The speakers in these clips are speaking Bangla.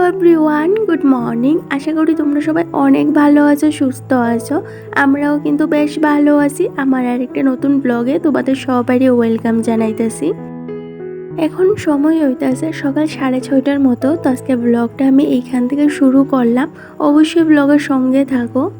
এভরিওয়ান গুড মর্নিং আশা করি তোমরা সবাই অনেক ভালো আছো, সুস্থ আছো। আমরাও কিন্তু বেশ ভালো আছি। আমার আরেকটা নতুন ব্লগে তোমাদের সবারই ওয়েলকাম জানাইতেছি। এখন সময় হইতেছে সকাল সাড়ে ছয়টার মতো। তো আজকে ব্লগটা আমি এইখান থেকে শুরু করলাম। অবশ্যই ব্লগের সঙ্গে থাকো।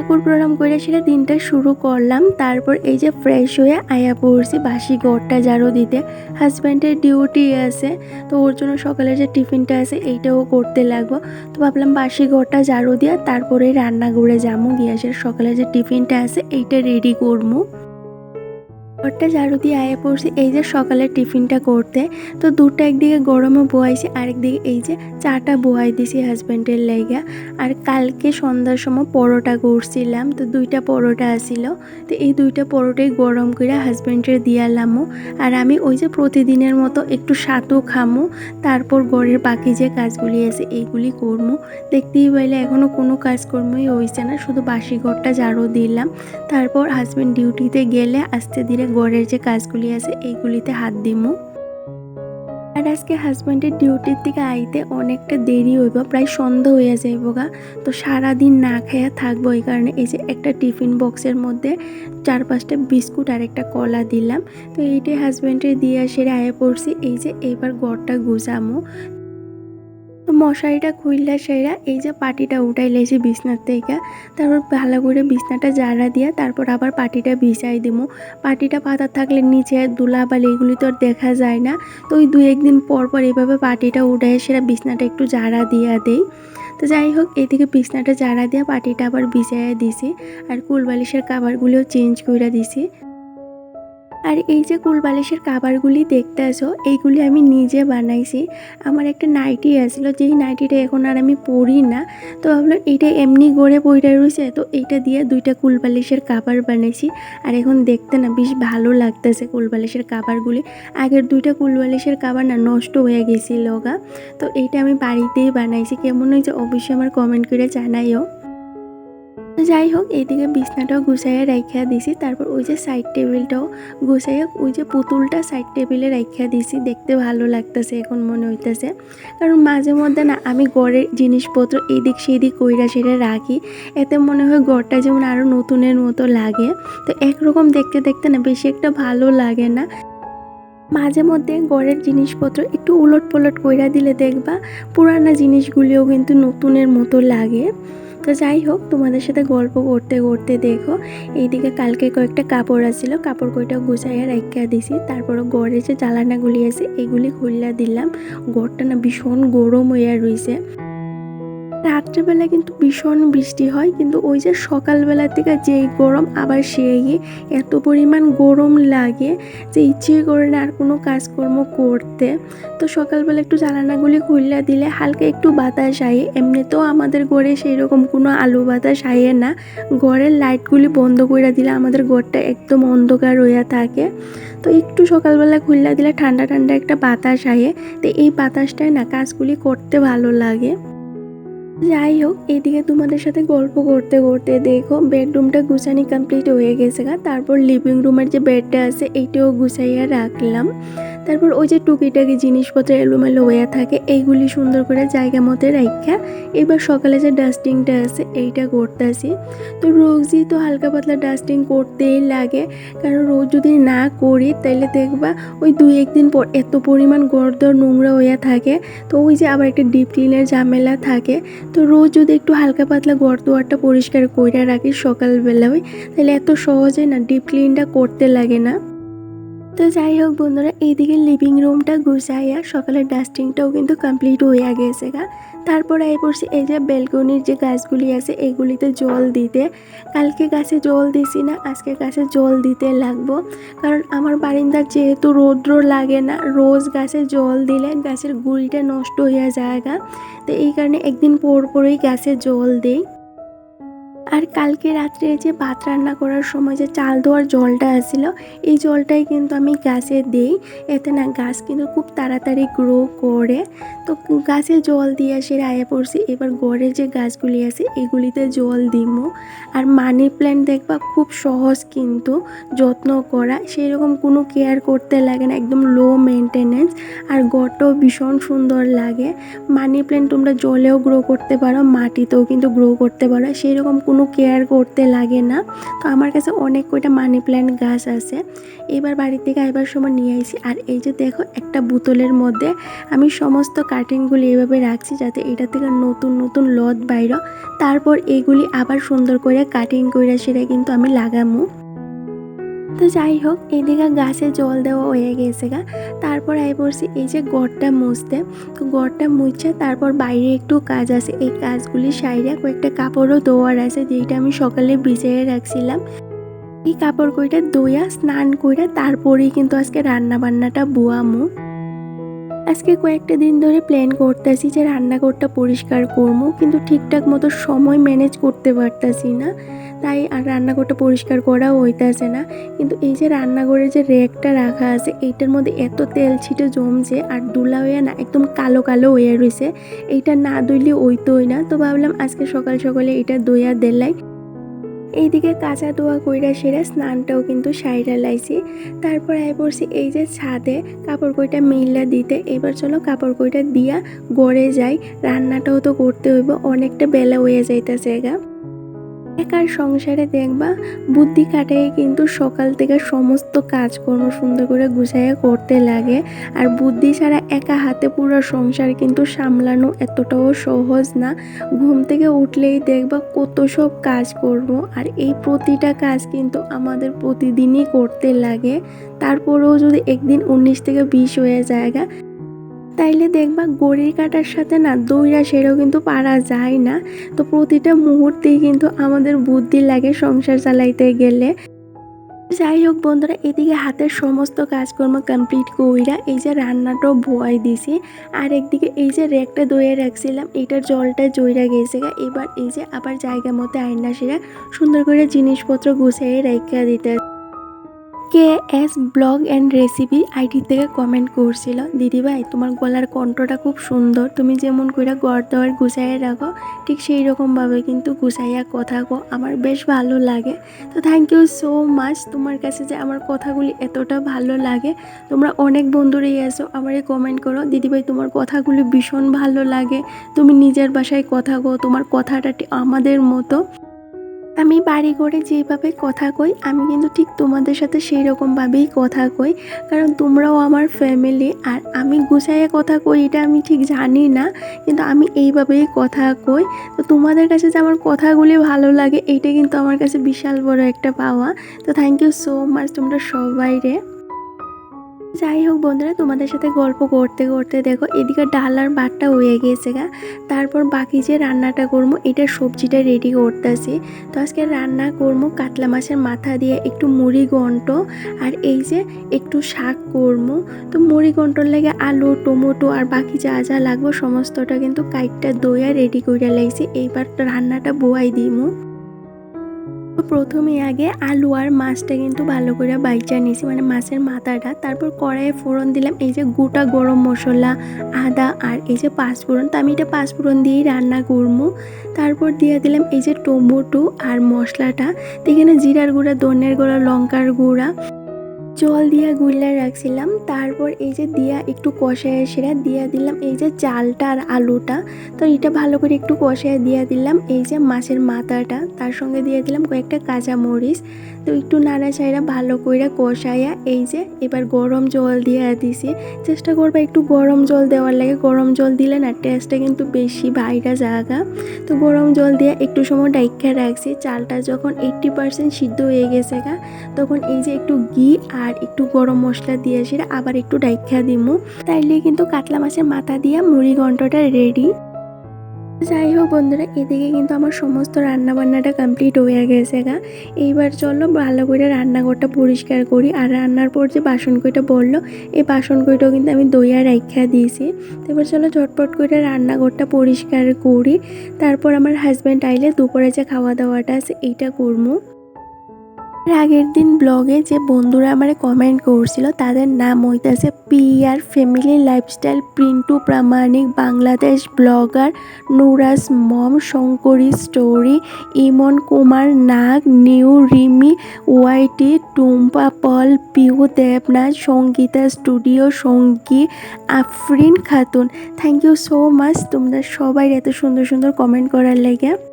ঠাকুর প্রণাম করে সেটা দিনটা শুরু করলাম। তারপর এই যে ফ্রেশ হয়ে আয়া পড়ছি, বাসি ঘরটা জারো দিতে। হাজব্যান্ডের ডিউটি আছে, তো ওর জন্য সকালে যে টিফিনটা আছে, এইটাও করতে লাগবো। তো ভাবলাম বাসি ঘরটা জারো দিয়া তারপরে রান্না করে যাব গিয়ে সকালে যে টিফিনটা আছে, এইটা রেডি করব। ঘরটা ঝাড়ু দিয়ে আয়া পড়ছি। এই যে সকালে টিফিনটা করতে, তো দুটো একদিকে গরমে বোয়াইছি, আরেকদিকে এই যে চাটা বোয়াই দিছি হাজব্যান্ডের লাইগা আর কালকে সন্ধ্যার সময় পরোটা করছিলাম, তো দুইটা পরোটা আসিল তো এই দুইটা পরোটাই গরম করে হাজব্যান্ডের দিয়ালামও আর আমি ওই যে প্রতিদিনের মতো একটু সাতও খামো, তারপর ঘরের বাকি যে কাজগুলি আছে এইগুলি করব দেখতেই পাইলে এখনও কোনো কাজকর্মই হয়েছে না, শুধু বাসি ঘরটা ঝাড়ু দিলাম। তারপর হাজব্যান্ড ডিউটিতে গেলে আস্তে ধীরে ঘরের যে কাজগুলি আছে, এইগুলিতে হাত দিমু। আর আজকে হাজব্যান্ডের ডিউটির থেকে আইতে অনেকটা দেরি হইব, প্রায় সন্ধ্যা হইয়া যাইব গা। তো সারাদিন না খাইয়া থাকব এই কারণে এই যে একটা টিফিন বক্সের মধ্যে চার পাঁচটা বিস্কুট আর একটা কলা দিলাম। তো এইটাই হাজব্যান্ডের দিয়ে সেরে আয়া পড়ছি। এই যে এইবার ঘরটা গুছামো। তো মশারিটা খুললা সেরা এই যে পাটিটা উঠাই লেছি বিছনার থেকে, তারপর ভালো করে বিছনাটা জারা দিয়া তারপর আবার পাটিটা ভিজাই দিমু। পাটিটা পাতা থাকলে নিচে দুলা বালি এগুলি তো আর দেখা যায় না। তো ওই দুই একদিন পর পর এইভাবে পাটিটা উঠাই সেরা বিছনাটা একটু জারা দিয়া দেই। তো যাই হোক, এদিকে বিছনাটা জারা দিয়া পাটিটা আবার ভিজাইয়া দিছি, আর কুলবালিশের কাবারগুলিও চেঞ্জ করে দিছি। আর এই যে কুলবালিশের কাবারগুলি দেখতে আসো এইগুলি আমি নিজে বানাইছি। আমার একটা নাইটি আসছিল যেই নাইটিটা এখন আর আমি পরি না, তো ভাবলাম এইটা এমনি গড়ে পইটা রয়েছে তো এইটা দিয়ে দুইটা কুলবালিশের কাবার বানাইছি। আর এখন দেখতে না বেশ ভালো লাগতেছে কুলবালিশের কাবারগুলি আগের দুইটা কুলবালিশের কাবার না নষ্ট হয়ে গেছিল গা, তো এইটা আমি বাড়িতেই বানাইছি। কেমন হয়েছে অবশ্যই আমার কমেন্ট করে জানাইও। যাই হোক, এইদিকে বিছনাটাও গুছাইয়া রাখিয়া দিছি। তারপর ওই যে সাইড টেবিলটাও গুছাইয়া ওই যে পুতুলটা সাইড টেবিলে রাখিয়া দিছি। দেখতে ভালো লাগতেছে, এখন মনে হইতেছে। কারণ মাঝে মধ্যে না, আমি ঘরের জিনিসপত্র এদিক সেদিক কইরা সেটা রাখি। এতে মনে হয় ঘরটা যেমন আরও নতুনের মতো লাগে। তো একরকম দেখতে দেখতে না, বেশি একটা ভালো লাগে না। মাঝে মধ্যে ঘরের জিনিসপত্র একটু উলট পলট কইরা দিলে দেখবা পুরানা জিনিসগুলিও কিন্তু নতুনের মতো লাগে। তো যাই হোক, তোমাদের সাথে গল্প করতে করতে দেখো, এইদিকে কালকে কয়েকটা কাপড় আসছিল কাপড় কয়টা গুছাইয়া রাখিয়া দিছি। তারপরে ঘরে যে জ্বালানাগুলি আছে, এগুলি খুললা দিলাম। ঘরটা না ভীষণ গরম হইয়া রইছে। রাত্রেবেলা কিন্তু ভীষণ বৃষ্টি হয়, কিন্তু ওই যে সকালবেলা থেকে যেই গরম, আবার সেই এত পরিমাণ গরম লাগে যে ইচ্ছে করে না আর কোনো কাজকর্ম করতে। তো সকালবেলা একটু জ্বালানাগুলি খুললে দিলে হালকা একটু বাতাস আয়ে। এমনিতেও আমাদের ঘরে সেই রকম কোনো আলু বাতাস আয়ে না। ঘরের লাইটগুলি বন্ধ করে দিলে আমাদের ঘরটা একদম অন্ধকার হইয়া থাকে। তো একটু সকালবেলা খুললা দিলে ঠান্ডা ঠান্ডা একটা বাতাস আয়ে। তো এই বাতাসটায় না কাজগুলি করতে ভালো লাগে। যাই হোক, এদিকে তোমাদের সাথে গল্প করতে করতে দেখো বেডরুমটা গুছানি কমপ্লিট হয়ে গেছে গা। তারপর লিভিং রুমের যে বেডটা আছে, এইটাও গুছাইয়া রাখলাম। তারপর ওই যে টুকিটাকি জিনিসপত্র এলোমেলো হয়ে থাকে, এইগুলি সুন্দর করে জায়গা মতো রাখা এবার সকালে যে ডাস্টিংটা আছে, এইটা করতেছি। তো রোজই তো হালকা পাতলা ডাস্টিং করতেই লাগে, কারণ রোজ যদি না করি তাহলে দেখবা ওই দুই একদিন পর এত পরিমাণ গর্দর নোংরা হয়ে থাকে। তো ওই যে আবার একটা ডিপ ক্লিনের ঝামেলা থাকে তো রোজ যদি একটু হালকা পাতলা ঘর দুয়ারটা পরিষ্কার কইরা রাখি সকালবেলায় তাহলে এত সহজে না ডিপ ক্লিনটা করতে লাগে না। তো যাই হোক বন্ধুরা, এইদিকে লিভিং রুমটা গুছাইয়া সকালের ডাস্টিংটাও কিন্তু কমপ্লিট হয়ে গেছে গা তারপর আই পড়ছি এই যে বেলকনির যে গাছগুলি আছে, এগুলিতে জল দিতে। কালকে গাছে জল দিছি না, আজকে গাছে জল দিতে লাগবো। কারণ আমার বারিন্দার যেহেতু রৌদ্র লাগে না, রোজ গাছে জল দিলে গাছের গুড়িটা নষ্ট হয়ে যায় গা তো এই কারণে একদিন পর পরই গাছে জল দেই। আর কালকে রাত্রে যে ভাত রান্না করার সময় যে চাল ধোয়ার জলটা আসছিল এই জলটাই কিন্তু আমি গাছে দিই। এতে না গাছ কিন্তু খুব তাড়াতাড়ি গ্রো করে। তো গাছে জল দিয়ে আসে আয়া পড়ছি। এবার গড়ে যে গাছগুলি আছে, এগুলিতে জল দিমু। আর মানি প্ল্যান্ট দেখবা খুব সহজ কিন্তু যত্ন করা। সেই রকম কোনো কেয়ার করতে লাগে না, একদম লো মেনটেনেন্স আর গড়টাও ভীষণ সুন্দর লাগে। মানি প্ল্যান্ট তোমরা জলেও গ্রো করতে পারো, মাটিতেও কিন্তু গ্রো করতে পারো। সেই রকম কোনো কেয়ার করতে লাগে না। তো আমার কাছে অনেক কয়টা মানি প্ল্যান্ট গাছ আছে। এবার বাড়ি থেকে আইবার সময় নিয়ে আইছি। আর এই যে দেখো, একটা বোতলের মধ্যে আমি সমস্ত কাটিংগুলি এভাবে রাখছি যাতে এটা থেকে নতুন নতুন লদ বাইর। তারপর এইগুলি আবার সুন্দর করে কাটিং করে সেটা কিন্তু আমি লাগামু। তো যাই হোক, এদিকে গাছে জল দেওয়া হয়ে গেছে গা। তারপর আই পড়ছি এই যে গড়টা মুছতে। তো গড়টা মুছে তারপর বাইরে একটু কাজ আছে। এই কাজগুলি সাইডে কয়েকটা কাপড়ও ধোয়ার আছে যেটা আমি সকালে ভিজিয়ে রাখছিলাম। এই কাপড় কইটা দইয়া স্নান কইরা তারপরেই কিন্তু আজকে রান্না বান্নাটা বুয়ামু। আজকে কয়েকটা দিন ধরে প্ল্যান করতেছি যে রান্নাঘরটা পরিষ্কার করব কিন্তু ঠিকঠাক মতো সময় ম্যানেজ করতে পারতাছি না। তাই আর রান্নাঘরটা পরিষ্কার করাও হইতাছে না। কিন্তু এই যে রান্নাঘরে যে র্যাকটা রাখা আছে, এইটার মধ্যে এত তেল ছিটে জমছে আর দুলা হইয়া না একদম কালো কালো হইয়া রয়েছে এইটা না দইলে ওইতোই না। তো ভাবলাম আজকে সকাল সকালে এটা দইয়া দেলাই। এইদিকে কাঁচা দোয়া কইরা সেরা স্নানটাও কিন্তু সাইরা লাইছি। তারপর আয় পড়ছি এই যে ছাদে, কাপড় কইটা মিল্লা দিতে। এবার চলো কাপড় কইটা দিয়া গড়ে যাই। রান্নাটাও তো করতে হইব, অনেকটা বেলা হয়ে যাইতেছে গা। একার সংসারে দেখবা বুদ্ধি কাটাই কিন্তু সকাল থেকে সমস্ত কাজকর্ম সুন্দর করে গুছাইয়া করতে লাগে। আর বুদ্ধি ছাড়া একা হাতে পুরো সংসার কিন্তু সামলানো এতটাও সহজ না। ঘুম থেকে উঠলেই দেখবা কত সব কাজ করব আর এই প্রতিটা কাজ কিন্তু আমাদের প্রতিদিনই করতে লাগে। তারপরেও যদি একদিন উনিশ থেকে বিশ হয়ে জায়গা তাইলে দেখবা গড়ির কাটার সাথে না দইরা সেটাও কিন্তু পারা যায় না। তো প্রতিটা মুহূর্তেই কিন্তু আমাদের বুদ্ধি লাগে সংসার চালাইতে গেলে। যাই হোক বন্ধুরা, এদিকে হাতের সমস্ত কাজকর্ম কমপ্লিট কইরা এই যে রান্নাটাও ভোয়াই দিছি। আর একদিকে এই যে র্যাকটা দইয়ে রাখছিলাম, এটার জলটা জইরা গেছে গা। এবার এই যে আবার জায়গা মতো আয়না সেরা সুন্দর করে জিনিসপত্র গুছিয়ে রেখা দিতে K S blog and recipe ID থেকে কমেন্ট করছিল দিদি ভাই তোমার গলার কণ্ঠটা খুব সুন্দর। তুমি যেমন করে গড় দেওয়ার গুছাইয়ে রাখো, ঠিক সেই রকমভাবে কিন্তু গুছাইয়া কথা কো আমার বেশ ভালো লাগে। তো থ্যাংক ইউ সো মাচ তোমার কাছে যে আমার কথাগুলি এতটা ভালো লাগে, তোমরা অনেক বন্ধুরাই আছো, আমারে কমেন্ট করো। দিদিভাই, তোমার কথাগুলি ভীষণ ভালো লাগে। তুমি নিজের বাসায় কথা কো তোমার কথাটা আমাদের মতো। আমি বাড়ি করে যেভাবে কথা কই, আমি কিন্তু ঠিক তোমাদের সাথে সেই রকমভাবেই কথা কই। কারণ তোমরাও আমার ফ্যামিলি আর আমি গুছাইয়ে কথা কই, এটা আমি ঠিক জানি না, কিন্তু আমি এইভাবেই কথা কই। তো তোমাদের কাছে যে আমার কথাগুলি ভালো লাগে, এইটা কিন্তু আমার কাছে বিশাল বড় একটা পাওয়া। তো থ্যাংক ইউ সো মাচ তোমরা সবাই রে। যাই হোক বন্ধুরা, তোমাদের সাথে গল্প করতে করতে দেখো, এদিকে ডাল আর ভাতটা হয়ে গেছে গা। তারপর বাকি যে রান্নাটা করব, এটা সবজিটা রেডি করতেছি। তো আজকে রান্না করব কাতলা মাছের মাথা দিয়ে একটু মুড়ি ঘন্ট আর এই যে একটু শাক করব। তো মুড়ি ঘন্টর লাগে আলু, টমেটো আর বাকি যা যা লাগবো, সমস্তটা কিন্তু কাইটটা দইয়া রেডি করে লাগছি। এইবার রান্নাটা বোয়াই দিমু। তো প্রথমে আগে আলু আর মাছটা কিন্তু ভালো করে বাইচা নিয়েছি মানে মাছের মাথাটা। তারপর কড়াইয়ে ফোড়ন দিলাম, এই যে গোটা গরম মশলা, আদা আর এই যে পাঁচফোড়ন। তো আমি এটা পাঁচফোড়ন দিয়েই রান্না করব। তারপর দিয়ে দিলাম এই যে টমেটো আর মশলাটা। তো এখানে জিরার গুঁড়া, ধনের গুঁড়া, লঙ্কার গুঁড়া। জল দিয়া গুল্লা রাখছিলাম। তারপর এই যে দিয়া একটু কষায় সেরা দিয়া দিলাম। এই যে চালটা আর আলুটা, তো এটা ভালো করে একটু কষায় দিয়ে দিলাম। এই যে মাছের মাথাটা, তার সঙ্গে দিয়ে দিলাম কয়েকটা কাঁচা মরিচ। তো একটু নাড়া নাড়াচাড়া ভালো করে কষাইয়া এই যে এবার গরম জল দিয়ে দিছি। চেষ্টা করবা একটু গরম জল দেওয়ার লাগে। গরম জল দিলে না টেস্টটা কিন্তু বেশি বাইরা জায়গা তো গরম জল দিয়ে একটু সময় ডাইখা রাখছি। চালটা যখন এইট্টি পার্সেন্ট সিদ্ধ হয়ে গেছে গা, তখন এই যে একটু ঘি আর একটু গরম মশলা দিয়ে সেটা আবার একটু ডাইখা দিমু। তাইলে কিন্তু কাতলা মাছের মাথা দিয়া মুড়ি ঘন্টটা রেডি যাই হোক বন্ধুরা, এদিকে কিন্তু আমার সমস্ত রান্না বান্নাটা কমপ্লিট হয়ে গেছে গা। এইবার চলো ভালো করে রান্নাঘরটা পরিষ্কার করি। আর রান্নার পর যে বাসন কইটা বলল, এই বাসন কইটাও কিন্তু আমি দইয়া রাখা দিয়েছি। এবার চলো ঝটপট করে রান্নাঘরটা পরিষ্কার করি। তারপর আমার হাজব্যান্ড আইলে দুপুরে যে খাওয়া দাওয়াটা আছে, এইটা করব আগের দিন ব্লগে যে বন্ধুরা আমার কমেন্ট করছিল, তাদের নাম হইতেছে P R family lifestyle Printu Pramanik, Bangladesh blogger Nuras mom, Shankari story, Imon Kumar Nag, new Rimi, YT, Tumpa Pal, Piu Debnath, Sangita studio, Sangi Afrin Khatun. Thank you so much তোমরা সবাই এত সুন্দর সুন্দর কমেন্ট করার লাগে।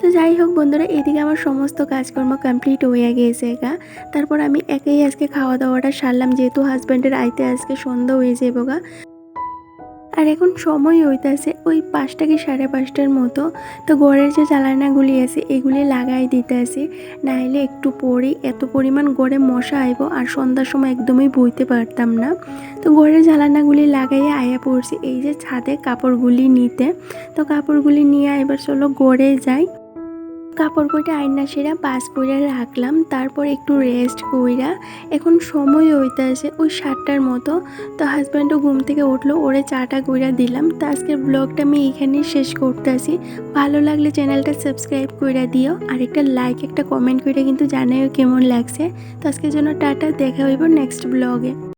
তো যাই হোক বন্ধুরা, এদিকে আমার সমস্ত কাজকর্ম কমপ্লিট হয়ে গিয়েছে গা। তারপর আমি একেই আজকে খাওয়া দাওয়াটা সারলাম, যেহেতু হাজব্যান্ডের আইতে আজকে সন্ধ্যা হয়ে যাব গা। আর এখন সময় হইতাছে, ওই পাঁচটা কি সাড়ে পাঁচটার মতো। তো গড়ের যে জ্বালানাগুলি আছে, এগুলি লাগাই দিতে আছে নাহলে একটু পরেই এত পরিমাণ গড়ে মশা আইব, আর সন্ধ্যার সময় একদমই বইতে পারতাম না। তো গড়ের জ্বালানাগুলি লাগাইয়ে আয়া পড়ছি, এই যে ছাদে কাপড়গুলি নিতে। তো কাপড়গুলি নিয়ে এবার চলো গড়ে যাই। কাপড় কইটা আয়না সেরা, বাস কইরা রাখলাম, তারপর একটু রেস্ট কইরা এখন সময় হইতে আছে ওই সাতটার মতো। তো হাজব্যান্ডও ঘুম থেকে উঠল, ওরে চাটা কইরা দিলাম। তো আজকের ব্লগটা আমি এখানেই শেষ করতে আসি ভালো লাগলে চ্যানেলটা সাবস্ক্রাইব কইরা দিও, আর একটা লাইক একটা কমেন্ট কইরা কিন্তু জানাইও কেমন লাগছে। তো আজকের জন্য টাটা, দেখা হইব নেক্সট ব্লগে